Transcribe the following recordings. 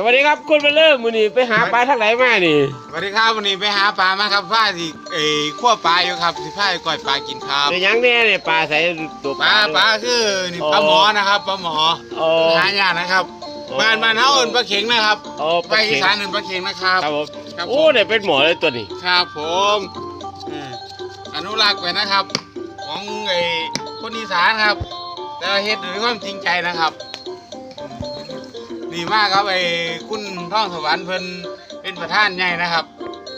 สวัสดีครับคุณมาเริ่มมือนี่ไปหาปลาทางไหนมานี่สวัสดีครับวันนี้ไปหาปลามาครับผ้าที่เอ้ยขั้วปลาอยู่ครับสิผ้าก่อยปลากินครับในยังแน่เนี่ยปลาใส่ตัวปลาปลาคือนี่ปลาหมอนะครับปลาหมอโอ้ หายากนะครับบ้านบ้านเฮาเอิ้นปลาเข็งนะครับโอ้ไปอีสานเอิ้นปลาเข็งนะครับ ครับผมครับผม โอ้เนี่ยเป็นหมอเลยตัวนี้ครับผมอืมอนุรักษ์ไว้นะครับ ของไอ้คนอีสานครับแต่ว่าเฮ็ดด้วยความจริงใจนะครับ ดีมากครับไอ้คุณท่องสวรรค์เพิ่นเป็นประธานใหญ่นะครับ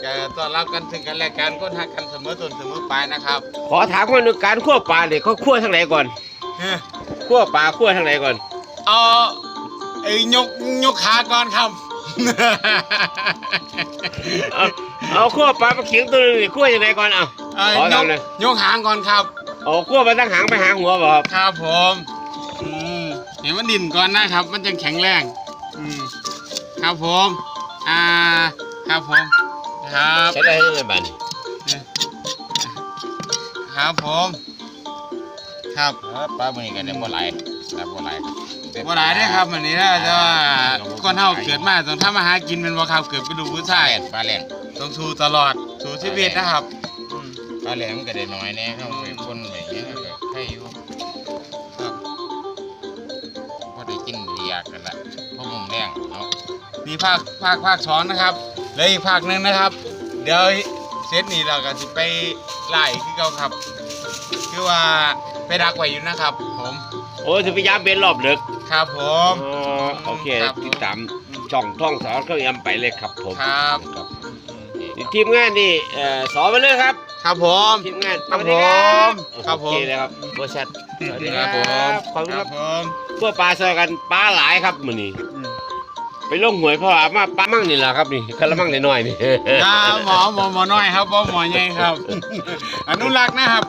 จะต้อนรับกันถึงกันและกันก้นหักกันเสมอต้นเสมอปลายนะครับ ขอถามว่าในการคั่วปลาเนี่ยเขาคั่วทางไหนก่อนเฮ้ยคั่วปลาคั่วทางไหนก่อนเอาไอ้ยกยกขาก่อนครับเอาเอาคั่วปลาปลาเขียงตัวนึงนี่คั่วยังไงก่อนเอาเอ้ยขอยกทำเลยยกหางก่อนครับเอาคั่วไปตั้งหางไปหางหัวบ่ครับครับผมอืมเห็นมันดิ่นก่อนนะครับ มันจะแข็งแรง อืมครับผม อ่า ครับผม ครับใช้ได้ทั้งนั้นบ้านครับผม ครับปลาหมึกกันเนี่ยบ่ไหลปลาบ่ไหลบ่ได้เด้อครับวันนี้นะแต่ว่าก่อนเฮาเกิดมาต้องทำมาหากินเป็นบ่ครับเกิดเป็นลูกผู้ชายปลาแหลงต้องสู้ตลอดสู้ชีวิตนะครับอืมปลาแหลงก็ได้น้อยแน่เขาไปคนแบบนี้ก็ให้อยู่ นี่ภาคภาคภาคสองนะครับเหลืออีกภาคหนึ่งนะครับ เดี๋ยวเซตนี้เราก็จะไปไล่คือเขาครับ คือว่าไปดักไว้อยู่นะครับ ผมโอ้จะพยายามเป็นรอบดึกครับผอ๋อมโอเคครับผมติดตามช่องท่องสอนเขายำไปเลยครับผมครับนี่ทีมงานนี่เอ่อสอนมาเลยครับ ครับผม ทีมงานครับสวัสดีครับผมครับผม โอเคเลยครับบริษัทสวัสดีคครัรับบผมขอบคุณคครัรับบผมเพื่อปลาซอยกันปลาหลายครับมื้อนี้ อืม ไปลงหวยพราะว่ามาปลามั่งนี่แหละครับนี่กระมังน้อยๆนี่ครับหมอหมอหมอน้อยครับหมอหมอใหญ่ครับ อนุรักษ์นะครับ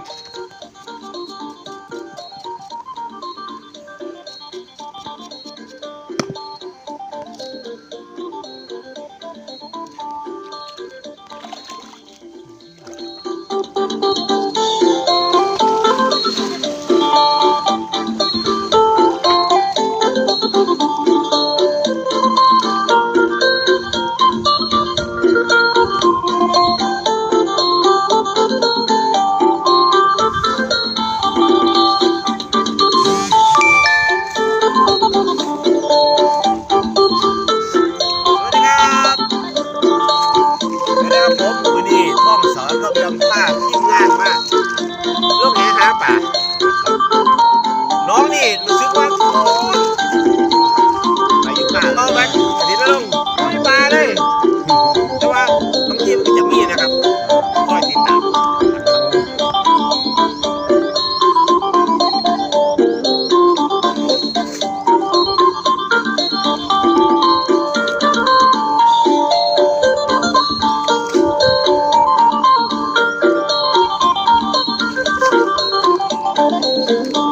ผมอยู่นี่ท่องสอนรบยำภาค Oh, oh, oh, oh.